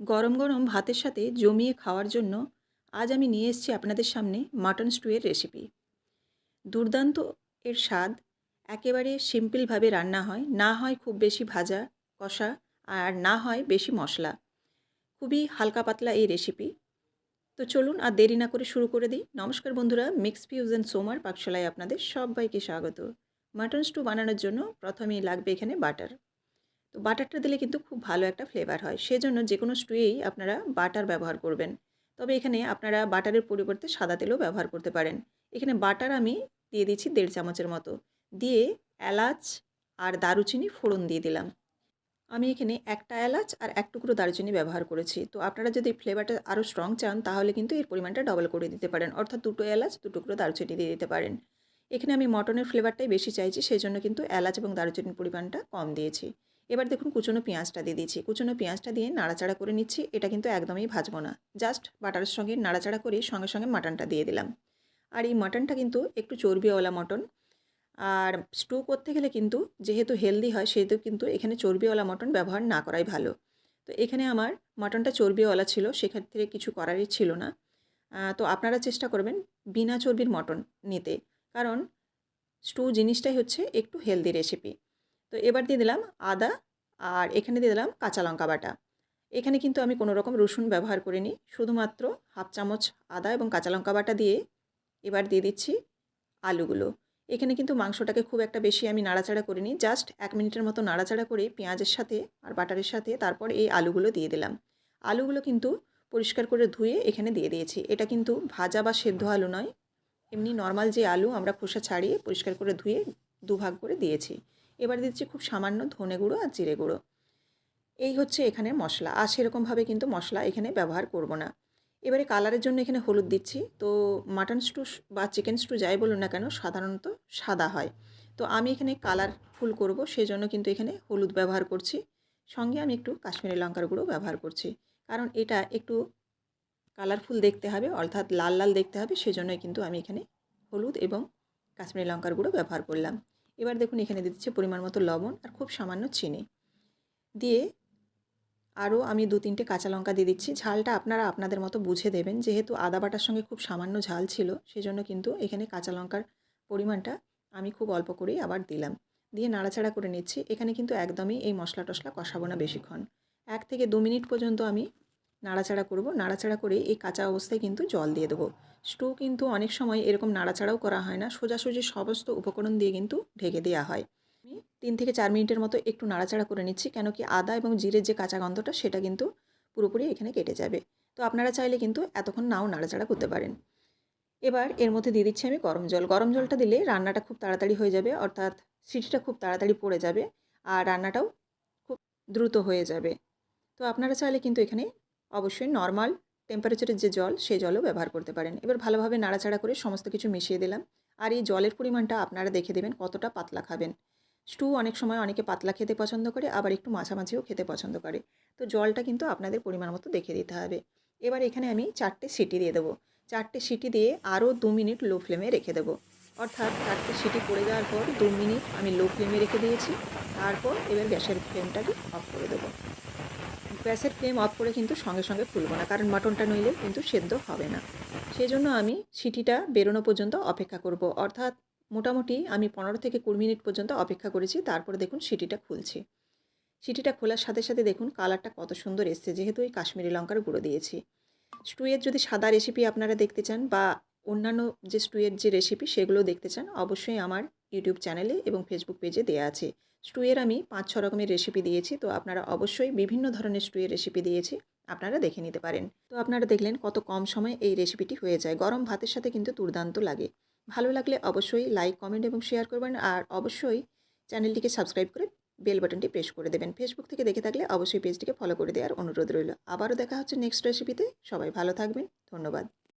গরম গরম ভাতের সাথে জমিয়ে খাওয়ার জন্য আজ আমি নিয়ে এসেছি আপনাদের সামনে মাটন স্টুয়ের রেসিপি। দুর্দান্ত এর স্বাদ, একেবারে সিম্পলভাবে রান্না হয়, না হয় খুব বেশি ভাজা, কষা আর না হয় বেশি মশলা। খুবই হালকা পাতলা এই রেসিপি। তো চলুন আর দেরি না করে শুরু করে দিই। নমস্কার বন্ধুরা, মিক্স ফিউজন সোমার পাকশালায় আপনাদের সবাইকে স্বাগত। মাটন স্টু বানানোর জন্য প্রথমেই লাগবে এখানে বাটার। তো বাটারটা দিলে কিন্তু খুব ভালো একটা ফ্লেভার হয়। সেজন্য যে কোনো স্টুয়েই আপনারা বাটার ব্যবহার করবেন। তবে এখানে আপনারা বাটারের পরিবর্তে সাদা তেলও ব্যবহার করতে পারেন। এখানে বাটার আমি দিয়ে দিচ্ছি দেড় চামচের মতো। দিয়ে এলাচ আর দারুচিনি ফোড়ন দিয়ে দিলাম। আমি এখানে একটা এলাচ আর এক টুকরো দারুচিনি ব্যবহার করেছি। তো আপনারা যদি ফ্লেভারটা আরও স্ট্রং চান, তাহলে কিন্তু এর পরিমাণটা ডবল করে দিতে পারেন। অর্থাৎ দুটো এলাচ, দু টুকরো দারুচিনি দিয়ে দিতে পারেন। এখানে আমি মটনের ফ্লেভারটাই বেশি চাইছি সেই জন্য কিন্তু এলাচ এবং দারুচিনির পরিমাণটা কম দিয়েছি। এবার দেখুন কুচনো পেঁয়াজটা দিয়ে দিয়েছি। কুচনো পেঁয়াজটা দিয়ে নাড়াচাড়া করে নিচ্ছি। এটা কিন্তু একদমই ভাজবো না। জাস্ট বাটারের সঙ্গে নাড়াচাড়া করে সঙ্গে সঙ্গে মাটনটা দিয়ে দিলাম। আর এই মাটনটা কিন্তু একটু চর্বিওয়ালা মটন। আর স্টু করতে গেলে কিন্তু যেহেতু হেলদি হয়, সেহেতু কিন্তু এখানে চর্বিওয়ালা মটন ব্যবহার না করাই ভালো। তো এখানে আমার মটনটা চর্বিওয়ালা ছিল, সেক্ষেত্রে কিছু করারই ছিল না। তো আপনারা চেষ্টা করবেন বিনা চর্বির মটন নিতে। কারণ স্টু জিনিসটাই হচ্ছে একটু হেলদি রেসিপি। তো এবার দিয়ে দিলাম আদা আর এখানে দিয়ে দিলাম কাঁচা লঙ্কা বাটা। এখানে কিন্তু আমি কোনো রকম রসুন ব্যবহার করিনি, শুধুমাত্র হাফ চামচ আদা এবং কাঁচা লঙ্কা বাটা দিয়ে এবার দিয়ে দিচ্ছি আলুগুলো। এখানে কিন্তু মাংসটাকে খুব একটা বেশি আমি নাড়াচাড়া করিনি, জাস্ট এক মিনিটের মতো নাড়াচাড়া করে পেঁয়াজের সাথে আর বাটারের সাথে তারপর এই আলুগুলো দিয়ে দিলাম। আলুগুলো কিন্তু পরিষ্কার করে ধুয়ে এখানে দিয়ে দিয়েছি। এটা কিন্তু ভাজা বা সেদ্ধ আলু নয়, এমনি নর্মাল যে আলু আমরা খোসা ছাড়িয়ে পরিষ্কার করে ধুয়ে দুভাগ করে দিয়েছি। এবার দিচ্ছি খুব সামান্য ধনে গুঁড়ো আর জিরে গুঁড়ো। এই হচ্ছে এখানে মশলা। আর সেরকমভাবে কিন্তু মশলা এখানে ব্যবহার করব না। এবারে কালারের জন্য এখানে হলুদ দিচ্ছি। তো মাটন স্টু বা চিকেন স্টু যাই বলুন না কেন, সাধারণত সাদা হয়। তো আমি এখানে কালার ফুল করব সেই জন্য কিন্তু এখানে হলুদ ব্যবহার করছি। সঙ্গে আমি একটু কাশ্মীরি লঙ্কার গুঁড়ো ব্যবহার করছি। কারণ এটা একটু কালারফুল দেখতে হবে, অর্থাৎ লাল লাল দেখতে হবে, সেজন্যই কিন্তু আমি এখানে হলুদ এবং কাশ্মীরি লঙ্কার গুঁড়ো ব্যবহার করলাম। এবার দেখুন এখানে দিচ্ছে পরিমাণ মতো লবণ আর খুব সামান্য চিনি। দিয়ে আরও আমি দু তিনটে কাঁচা লঙ্কা দিয়ে দিচ্ছি। ঝালটা আপনারা আপনাদের মতো বুঝে দেবেন, যেহেতু আদা বাটার সঙ্গে খুব সামান্য ঝাল ছিল, সেজন্য কিন্তু এখানে কাঁচা লঙ্কার পরিমাণটা আমি খুব অল্প করেই আবার দিলাম। দিয়ে নাড়াচাড়া করে নিচ্ছি। এখানে কিন্তু একদমই এই মশলা টশলা কষাবো না বেশিক্ষণ। এক থেকে দু মিনিট পর্যন্ত আমি নাড়াচাড়া করব। নাড়াচাড়া করে এই কাঁচা অবস্থায় কিন্তু জল দিয়ে দেবো। স্টু কিন্তু অনেক সময় এরকম নাড়াচাড়াও করা হয় না। সোজাসুজি সমস্ত উপকরণ দিয়ে কিন্তু ঢেকে দেওয়া হয়। আমি তিন থেকে চার মিনিটের মতো একটু নাড়াচাড়া করে নিচ্ছি, কেন কি আদা এবং জিরের যে কাঁচা গন্ধটা সেটা কিন্তু পুরোপুরি এখানে কেটে যাবে। তো আপনারা চাইলে কিন্তু এতক্ষণ নাও নাড়াচাড়া করতে পারেন। এবার এর মধ্যে দিয়ে দিচ্ছি আমি গরম জল। গরম জলটা দিলে রান্নাটা খুব তাড়াতাড়ি হয়ে যাবে, অর্থাৎ সিটিটা খুব তাড়াতাড়ি পড়ে যাবে আর রান্নাটাও খুব দ্রুত হয়ে যাবে। তো আপনারা চাইলে কিন্তু এখানে অবশ্যই নর্মাল টেম্পারেচারের যে জল সেই জলও ব্যবহার করতে পারেন। এবার ভালোভাবে নাড়াচাড়া করে সমস্ত কিছু মিশিয়ে দিলাম। আর এই জলের পরিমাণটা আপনারা দেখে দেবেন কতটা পাতলা খাবেন। স্টু অনেক সময় অনেকে পাতলা খেতে পছন্দ করে, আবার একটু মাছামাছিও খেতে পছন্দ করে। তো জলটা কিন্তু আপনাদের পরিমাণ মতো দেখে দিতে হবে। এবার এখানে আমি চারটে সিটি দিয়ে দেবো। চারটে সিটি দিয়ে আরও দু মিনিট লো ফ্লেমে রেখে দেবো। অর্থাৎ চারটে সিটি পড়ে যাওয়ার পর দু মিনিট আমি লো ফ্লেমে রেখে দিয়েছি। তারপর এবার গ্যাসের ফ্লেমটাকে অফ করে দেবো। গ্যাসের ফ্লেম অফ করে কিন্তু সঙ্গে সঙ্গে খুলবো না, কারণ মাটনটা নইলে কিন্তু সেদ্ধ হবে না। সেই জন্য আমি সিটিটা বেরোনো পর্যন্ত অপেক্ষা করব। অর্থাৎ মোটামুটি আমি পনেরো থেকে কুড়ি মিনিট পর্যন্ত অপেক্ষা করেছি, তারপরে দেখুন সিটিটা খুলছি। সিটিটা খোলার সাথে সাথে দেখুন কালারটা কত সুন্দর এসছে, যেহেতু ওই কাশ্মীরি লঙ্কার গুঁড়ো দিয়েছি। স্টুয়ের যদি সাদা রেসিপি আপনারা দেখতে চান বা অন্যান্য যে স্টুয়ের যে রেসিপি সেগুলো দেখতে চান, অবশ্যই আমার ইউটিউব চ্যানেলে এবং ফেসবুক পেজে দেওয়া আছে। স্টুয়ের আমি পাঁচ ছ রকমের রেসিপি দিয়েছি, তো আপনারা অবশ্যই বিভিন্ন ধরনের স্টুয়ের রেসিপি দিয়েছি, আপনারা দেখে নিতে পারেন। তো আপনারা দেখলেন কত কম সময়ে এই রেসিপিটি হয়ে যায়। গরম ভাতের সাথে কিন্তু দুর্দান্ত লাগে। ভালো লাগলে অবশ্যই লাইক কমেন্ট এবং শেয়ার করবেন, আর অবশ্যই চ্যানেলটিকে সাবস্ক্রাইব করে বেল বাটনটি প্রেস করে দেবেন। ফেসবুক থেকে দেখে থাকলে অবশ্যই পেজটিকে ফলো করে দেওয়ার অনুরোধ রইল। আবারও দেখা হচ্ছে নেক্সট রেসিপিতে সবাই ভালো থাকবেন। ধন্যবাদ।